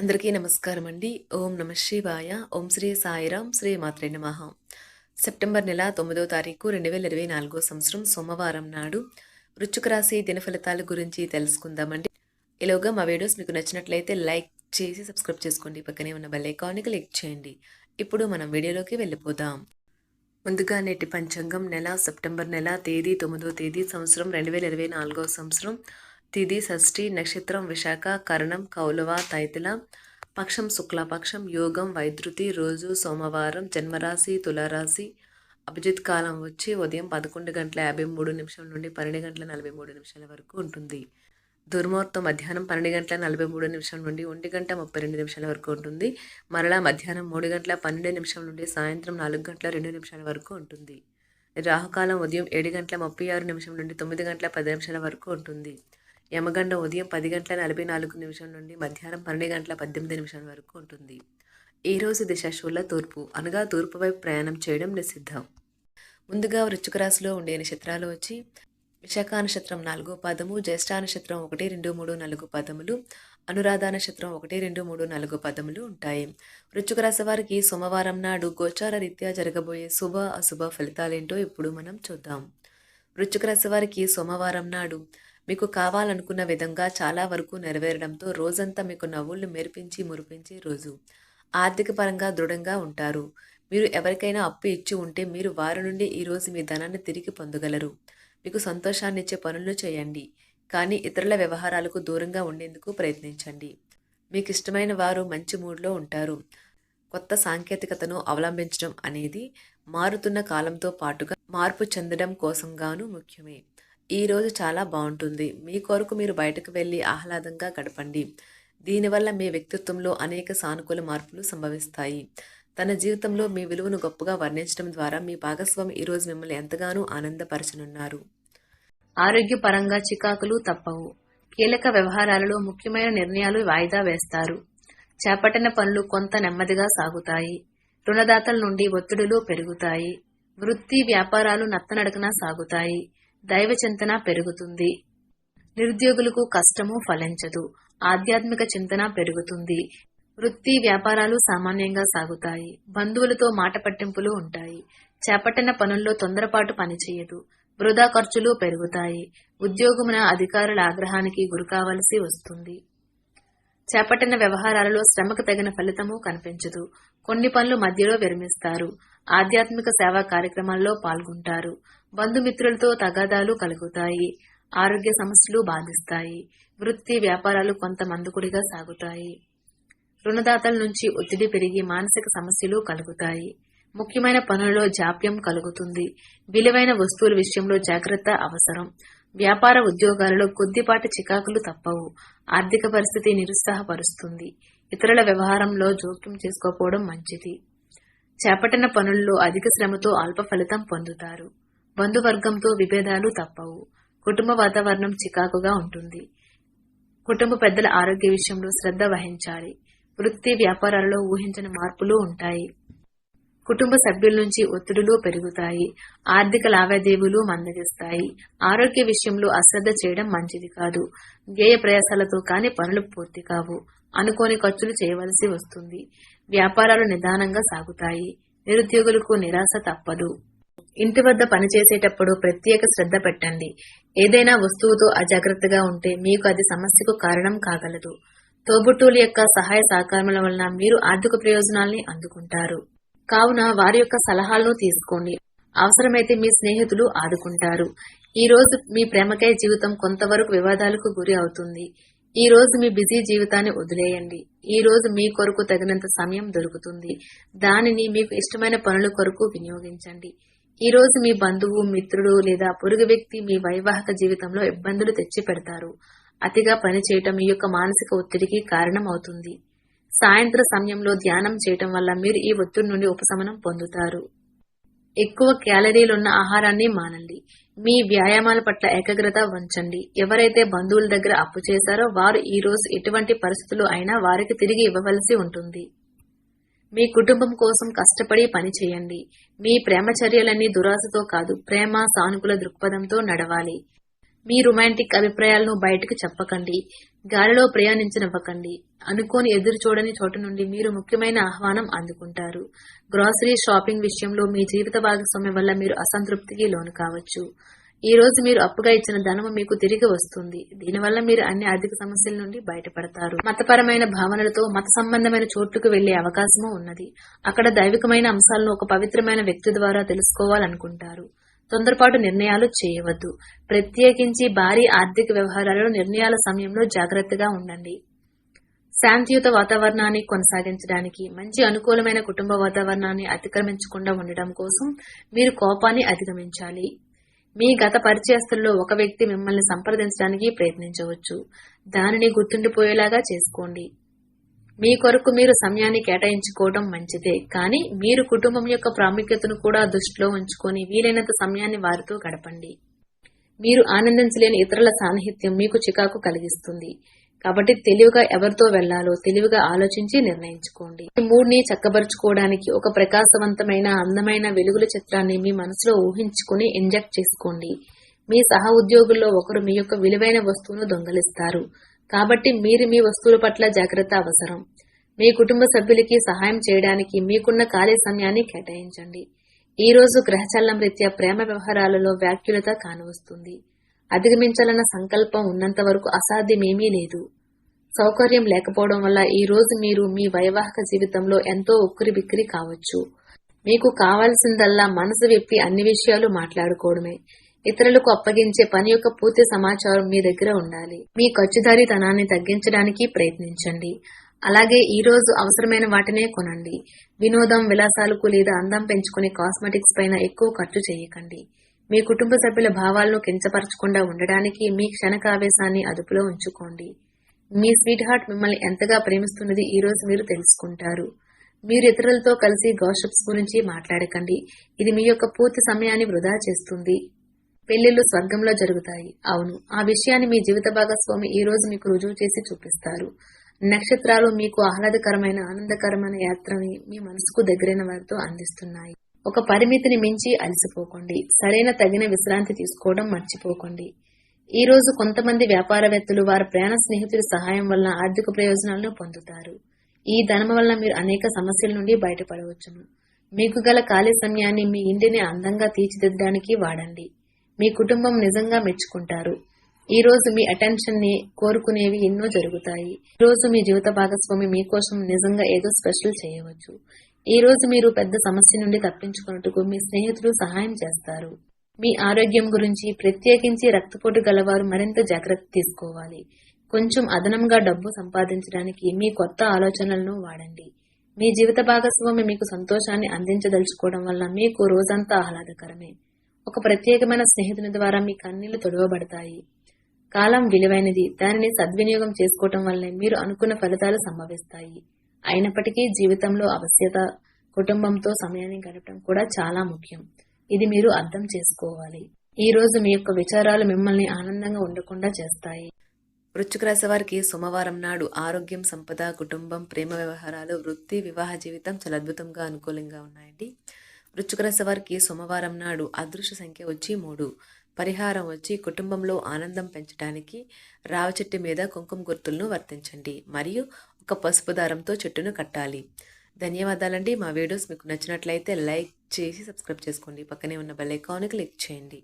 అందరికీ నమస్కారం అండి ఓం నమ శివాయ. ఓం శ్రీ సాయిరాం శ్రీ మాత్రే నమ. సెప్టెంబర్ నెల తొమ్మిదో తారీఖు రెండు వేల ఇరవై నాలుగో సంవత్సరం సోమవారం నాడు వృచ్చుక రాశి దినఫలితాల గురించి తెలుసుకుందామండి. ఇలాగా మా వీడియోస్ మీకు నచ్చినట్లయితే లైక్ చేసి సబ్స్క్రైబ్ చేసుకోండి. పక్కనే ఉన్న బెల్ ఐకాన్ని క్లిక్ చేయండి. ఇప్పుడు మనం వీడియోలోకి వెళ్ళిపోదాం. ముందుగా నేటి పంచాంగం నెల సెప్టెంబర్ నెల తేదీ తొమ్మిదో తేదీ సంవత్సరం రెండు వేల ఇరవై నాలుగో సంవత్సరం. తిది షష్ఠి నక్షత్రం విశాఖ కరణం కౌలవ తైతిల పక్షం శుక్లపక్షం యోగం వైద్యుతి రోజు సోమవారం జన్మరాశి తులారాశి అభిజిత్ కాలం వచ్చి ఉదయం పదకొండు గంటల యాభై మూడు నిమిషం నుండి పన్నెండు గంటల నలభై మూడు నిమిషాల వరకు ఉంటుంది. దుర్ముహూర్తం మధ్యాహ్నం పన్నెండు గంటల నలభై మూడు నిమిషం నుండి ఒంటి గంట ముప్పై రెండు నిమిషాల వరకు ఉంటుంది. మరలా మధ్యాహ్నం మూడు గంటల పన్నెండు నిమిషం నుండి సాయంత్రం నాలుగు గంటల రెండు నిమిషాల వరకు ఉంటుంది. రాహుకాలం ఉదయం ఏడు గంటల ముప్పై ఆరు నిమిషం నుండి తొమ్మిది గంటల పది నిమిషాల వరకు ఉంటుంది. యమగండ ఉదయం పది గంటల నలభై నాలుగు నిమిషం నుండి మధ్యాహ్నం పన్నెండు గంటల పద్దెనిమిది నిమిషాల వరకు ఉంటుంది. ఈ రోజు దిశ శూల తూర్పు. అనగా తూర్పు వైపు ప్రయాణం చేయడం నిషిద్ధం. ముందుగా వృశ్చిక రాశిలో ఉండే నక్షత్రాలు వచ్చి విశాఖ నక్షత్రం నాలుగో పదము జ్యేష్ఠ నక్షత్రం ఒకటి రెండు మూడు నాలుగు పదములు అనురాధ నక్షత్రం ఒకటి రెండు మూడు నాలుగు పదములు ఉంటాయి. వృశ్చిక రాశి వారికి సోమవారం నాడు గోచార రీత్యా జరగబోయే శుభ అశుభ ఫలితాలేంటో ఇప్పుడు మనం చూద్దాం. వృశ్చిక రాశి వారికి సోమవారం నాడు మీకు కావాలనుకున్న విధంగా చాలా వరకు నెరవేరడంతో రోజంతా మీకు నవ్వుళ్ళు మెరిపించి మురిపించే రోజు. ఆర్థిక పరంగా దృఢంగా ఉంటారు. మీరు ఎవరికైనా అప్పు ఇచ్చి ఉంటే మీరు వారి నుండి ఈరోజు మీ ధనాన్ని తిరిగి పొందగలరు. మీకు సంతోషాన్ని ఇచ్చే పనులు చేయండి. కానీ ఇతరుల వ్యవహారాలకు దూరంగా ఉండేందుకు ప్రయత్నించండి. మీకు ఇష్టమైన వారు మంచి మూడ్లో ఉంటారు. కొత్త సాంకేతికతను అవలంబించడం అనేది మారుతున్న కాలంతో పాటుగా మార్పు చెందడం కోసంగాను ముఖ్యమే. ఈ రోజు చాలా బాగుంటుంది. మీ కొరకు మీరు బయటకు వెళ్ళి ఆహ్లాదంగా గడపండి. దీనివల్ల మీ వ్యక్తిత్వంలో అనేక సానుకూల మార్పులు సంభవిస్తాయి. తన జీవితంలో మీ విలువను గొప్పగా వర్ణించడం ద్వారా మీ భాగస్వామి ఈరోజు మిమ్మల్ని ఎంతగానో ఆనందపరచనున్నారు. ఆరోగ్యపరంగా చికాకులు తప్పవు. కీలక వ్యవహారాలలో ముఖ్యమైన నిర్ణయాలు వాయిదా వేస్తారు. చేపట్టిన పనులు కొంత నెమ్మదిగా సాగుతాయి. రుణదాతల నుండి ఒత్తిడులు పెరుగుతాయి. వృత్తి వ్యాపారాలు నత్తనడకన సాగుతాయి. దైవ చింతన పెరుగుతుంది. నిరుద్యోగులకు కష్టము ఫలించదు. ఆధ్యాత్మిక చింతన పెరుగుతుంది. వృత్తి వ్యాపారాలు సామాన్యంగా సాగుతాయి. బంధువులతో మాట పట్టింపులు ఉంటాయి. చేపట్టిన పనుల్లో తొందరపాటు పనిచేయదు. వృధా ఖర్చులు పెరుగుతాయి. ఉద్యోగమున అధికారుల ఆగ్రహానికి గురికావలసి వస్తుంది. చేపట్టిన వ్యవహారాలలో శ్రమకు తగిన ఫలితము కనిపించదు. కొన్ని పనులు మధ్యలో విరమిస్తారు. ఆధ్యాత్మిక సేవా కార్యక్రమాల్లో పాల్గొంటారు. బంధుమిత్రులతో తగాదాలు కలుగుతాయి. ఆరోగ్య సమస్యలు బాధిస్తాయి. వృత్తి వ్యాపారాలు కొంత మందుకుడిగా సాగుతాయి. రుణదాతల నుంచి ఒత్తిడి పెరిగి మానసిక సమస్యలు కలుగుతాయి. ముఖ్యమైన పనులలో జాప్యం కలుగుతుంది. విలువైన వస్తువుల విషయంలో జాగ్రత్త అవసరం. వ్యాపార ఉద్యోగాలలో కొద్దిపాటి చికాకులు తప్పవు. ఆర్థిక పరిస్థితి నిరుత్సాహపరుస్తుంది. ఇతరుల వ్యవహారంలో జోక్యం చేసుకోకపోవడం మంచిది. చేపట్టిన పనుల్లో అధిక శ్రమతో అల్ప ఫలితం పొందుతారు. బంధువర్గంతో విభేదాలు తప్పవు. కుటుంబ వాతావరణం చికాకుగా ఉంటుంది. కుటుంబ పెద్దల ఆరోగ్య విషయంలో శ్రద్ధ వహించాలి. వృత్తి వ్యాపారాలలో ఊహించని మార్పులు ఉంటాయి. కుటుంబ సభ్యుల నుంచి ఒత్తిడులు పెరుగుతాయి. ఆర్థిక లావాదేవీలు మందగిస్తాయి. ఆరోగ్య విషయంలో అశ్రద్ధ చేయడం మంచిది కాదు. వ్యయ ప్రయాసాలతో కాని పనులు పూర్తి కావు. అనుకోని ఖర్చులు చేయవలసి వస్తుంది. వ్యాపారాలు నిదానంగా సాగుతాయి. నిరుద్యోగులకు నిరాశ తప్పదు. ఇంటి వద్ద పనిచేసేటప్పుడు ప్రత్యేక శ్రద్ధ పెట్టండి. ఏదైనా వస్తువుతో అజాగ్రత్తగా ఉంటే మీకు అది సమస్యకు కారణం కాగలదు. తోబుట్టువుల యొక్క సహాయ సహకారముల వలన మీరు ఆర్థిక ప్రయోజనాల్ని అందుకుంటారు. కావున వారి యొక్క సలహాలను తీసుకోండి. అవసరమైతే మీ స్నేహితులు ఆదుకుంటారు. ఈ రోజు మీ ప్రేమకై జీవితం కొంతవరకు వివాదాలకు గురి అవుతుంది. ఈ రోజు మీ బిజీ జీవితాన్ని వదిలేయండి. ఈ రోజు మీ కొరకు తగినంత సమయం దొరుకుతుంది. దానిని మీకు ఇష్టమైన పనుల కొరకు వినియోగించండి. ఈ రోజు మీ బంధువు మిత్రుడు లేదా పొరుగు వ్యక్తి మీ వైవాహిక జీవితంలో ఇబ్బందులు తెచ్చి పెడతారు అతిగా పని చేయటం మీ యొక్క మానసిక ఒత్తిడికి కారణం అవుతుంది సాయంత్ర సమయంలో ధ్యానం చేయటం వల్ల మీరు ఈ ఒత్తిడి నుండి ఉపశమనం పొందుతారు. ఎక్కువ క్యాలరీలున్న ఆహారాన్ని మానండి. మీ వ్యాయామాల పట్ల ఏకాగ్రత ఉంచండి ఎవరైతే బంధువుల దగ్గర అప్పు చేశారో వారు ఈ రోజు ఎటువంటి పరిస్థితులు అయినా వారికి తిరిగి ఇవ్వవలసి ఉంటుంది. మీ కుటుంబం కోసం కష్టపడి పని చేయండి. మీ ప్రేమ చర్యలన్నీ దురాశతో కాదు ప్రేమ సానుకూల దృక్పథంతో నడవాలి. మీ రొమాంటిక్ అభిప్రాయాలను బయటకు చెప్పకండి. గాలిలో ప్రయాణించనివ్వకండి. అనుకోని ఎదురు చూడని చోటు నుండి మీరు ముఖ్యమైన ఆహ్వానం అందుకుంటారు. గ్రాసరీ షాపింగ్ విషయంలో మీ జీవిత భాగస్వామ్యం వల్ల మీరు అసంతృప్తికి లోను కావచ్చు. ఈ రోజు మీరు అప్పుగా ఇచ్చిన ధనము మీకు తిరిగి వస్తుంది. దీనివల్ల మీరు అన్ని ఆర్థిక సమస్యల నుండి బయటపడతారు. మతపరమైన భావనలతో మత సంబంధమైన చోట్లకు వెళ్ళే అవకాశము ఉన్నది. అక్కడ దైవికమైన అంశాలను ఒక పవిత్రమైన వ్యక్తి ద్వారా తెలుసుకోవాలనుకుంటారు. తొందరపాటు నిర్ణయాలు చేయవద్దు. ప్రత్యేకించి భారీ ఆర్థిక వ్యవహారాలలో నిర్ణయాల సమయంలో జాగ్రత్తగా ఉండండి. శాంతియుత వాతావరణాన్ని కొనసాగించడానికి మంచి అనుకూలమైన కుటుంబ వాతావరణాన్ని అతిక్రమించకుండా ఉండడం కోసం మీరు కోపాన్ని అధిగమించాలి. మీ గత పరిచయస్తుల్లో ఒక వ్యక్తి మిమ్మల్ని సంప్రదించడానికి ప్రయత్నించవచ్చు. దానిని గుర్తుండిపోయేలాగా చేసుకోండి. మీ కొరకు మీరు సమయాన్ని కేటాయించుకోవడం మంచిదే. కానీ మీరు కుటుంబం యొక్క ప్రాముఖ్యతను కూడా దృష్టిలో ఉంచుకొని వీలైనంత సమయాన్ని వారితో గడపండి. మీరు ఆనందించలేని ఇతరుల సాన్నిహిత్యం మీకు చికాకు కలిగిస్తుంది. కాబట్టి తెలివిగా ఎవరితో వెళ్ళాలో తెలివిగా ఆలోచించి నిర్ణయించుకోండి. ఈ మూడ్ని చక్కబరుచుకోవడానికి ఒక ప్రకాశవంతమైన అందమైన వెలుగుల చిత్రాన్ని మీ మనసులో ఊహించుకుని ఇంజెక్ట్ చేసుకోండి. మీ సహ ఉద్యోగుల్లో ఒకరు మీ యొక్క విలువైన వస్తువును దొంగలిస్తారు. కాబట్టి మీరు మీ వస్తువుల పట్ల జాగ్రత్త అవసరం. మీ కుటుంబ సభ్యులకి సహాయం చేయడానికి మీకున్న ఖాళీ సమయాన్ని కేటాయించండి. ఈ రోజు గ్రహచల్లం రీత్యా ప్రేమ వ్యవహారాలలో వ్యాఖ్యులత కానివస్తుంది. అధిగమించాలన్న సంకల్పం ఉన్నంత వరకు అసాధ్యమేమీ లేదు. సౌకర్యం లేకపోవడం వల్ల ఈ రోజు మీరు మీ వైవాహిక జీవితంలో ఎంతో ఉక్కిరి బిక్కిరి కావచ్చు. మీకు కావాల్సిందల్లా మనసు విప్పి అన్ని విషయాలు మాట్లాడుకోవడమే. ఇతరులకు అప్పగించే పని యొక్క పూర్తి సమాచారం మీ దగ్గర ఉండాలి. మీ ఖర్చుదారీతనాన్ని తగ్గించడానికి ప్రయత్నించండి. అలాగే ఈ రోజు అవసరమైన వాటినే కొనండి. వినోదం విలాసాలకు లేదా అందం పెంచుకునే కాస్మెటిక్స్ పైన ఎక్కువ ఖర్చు చేయకండి. మీ కుటుంబ సభ్యుల భావాలను కించపరచకుండా ఉండడానికి మీ క్షణకావేశాన్ని అదుపులో ఉంచుకోండి. మీ స్వీట్ హార్ట్ మిమ్మల్ని ఎంతగా ప్రేమిస్తున్నది ఈ రోజు మీరు తెలుసుకుంటారు. మీరు ఇతరులతో కలిసి గాషప్స్ గురించి మాట్లాడకండి. ఇది మీ యొక్క పూర్తి సమయాన్ని వృధా చేస్తుంది. పెళ్ళిళ్ళు స్వర్గంలో జరుగుతాయి. అవును ఆ విషయాన్ని మీ జీవిత భాగస్వామి ఈ రోజు మీకు రుజువు చేసి చూపిస్తారు. నక్షత్రాలు మీకు ఆహ్లాదకరమైన ఆనందకరమైన యాత్రని మీ మనసుకు దగ్గరైన వారితో అందిస్తున్నాయి. ఒక పరిమితిని మించి అలసిపోకండి. సరైన తగిన విశ్రాంతి తీసుకోవడం మర్చిపోకండి. ఈ రోజు కొంతమంది వ్యాపారవేత్తలు వారి ప్రయాణ స్నేహితుడి సహాయం వల్ల ఆర్థిక ప్రయోజనాలను పొందుతారు. ఈ ధనం వల్ల మీరు అనేక సమస్యల నుండి బయటపడవచ్చును. మీకు గల ఖాళీ సమయాన్ని మీ ఇంటిని అందంగా తీర్చిదిద్దడానికి వాడండి. మీ కుటుంబం నిజంగా మెచ్చుకుంటారు. ఈ రోజు మీ అటెన్షన్ని కోరుకునేవి ఎన్నో జరుగుతాయి. ఈ రోజు మీ జీవిత భాగస్వామి మీకోసం నిజంగా ఏదో స్పెషల్ చేయవచ్చు. ఈ రోజు మీరు పెద్ద సమస్య నుండి తప్పించుకున్నట్టుకు మీ స్నేహితులు సహాయం చేస్తారు. మీ ఆరోగ్యం గురించి ప్రత్యేకించి రక్తపోటు గలవారు మరింత జాగ్రత్త తీసుకోవాలి. కొంచెం అదనంగా డబ్బు సంపాదించడానికి మీ కొత్త ఆలోచనలను వాడండి. మీ జీవిత భాగస్వామి మీకు సంతోషాన్ని అందించదలుచుకోవడం వల్ల మీకు రోజంతా ఆహ్లాదకరమే. ఒక ప్రత్యేకమైన స్నేహితుని ద్వారా మీ కన్నీళ్ళు తొడవబడతాయి. కాలం విలువైనది. దానిని సద్వినియోగం చేసుకోవటం వల్లే మీరు అనుకున్న ఫలితాలు సంభవిస్తాయి. అయినప్పటికీ జీవితంలో అవశ్యత కుటుంబంతో సమయాన్ని గడపడం కూడా చాలా ముఖ్యం. ఇది మీరు అర్థం చేసుకోవాలి. ఈ రోజు మీ యొక్క విచారాలు మిమ్మల్ని ఆనందంగా ఉండకుండా చేస్తాయి. వృశ్చిక రాశి వారికి సోమవారం నాడు ఆరోగ్యం సంపద కుటుంబం ప్రేమ వ్యవహారాలు వృత్తి వివాహ జీవితం చాలా అద్భుతంగా అనుకూలంగా ఉన్నాయండి. వృశ్చిక రాశి వారికి సోమవారం నాడు అదృశ్య సంఖ్య వచ్చి మూడు. పరిహారం వచ్చి కుటుంబంలో ఆనందం పెంచడానికి రావచెట్టు మీద కుంకుమ గుర్తులను వర్తించండి. మరియు ఒక పసుపు దారంతో చెట్టును కట్టాలి. ధన్యవాదాలండి. మా వీడియోస్ మీకు నచ్చినట్లయితే లైక్ చేసి సబ్స్క్రైబ్ చేసుకోండి. పక్కనే ఉన్న బెల్ ఐకాన్ క్లిక్ చేయండి.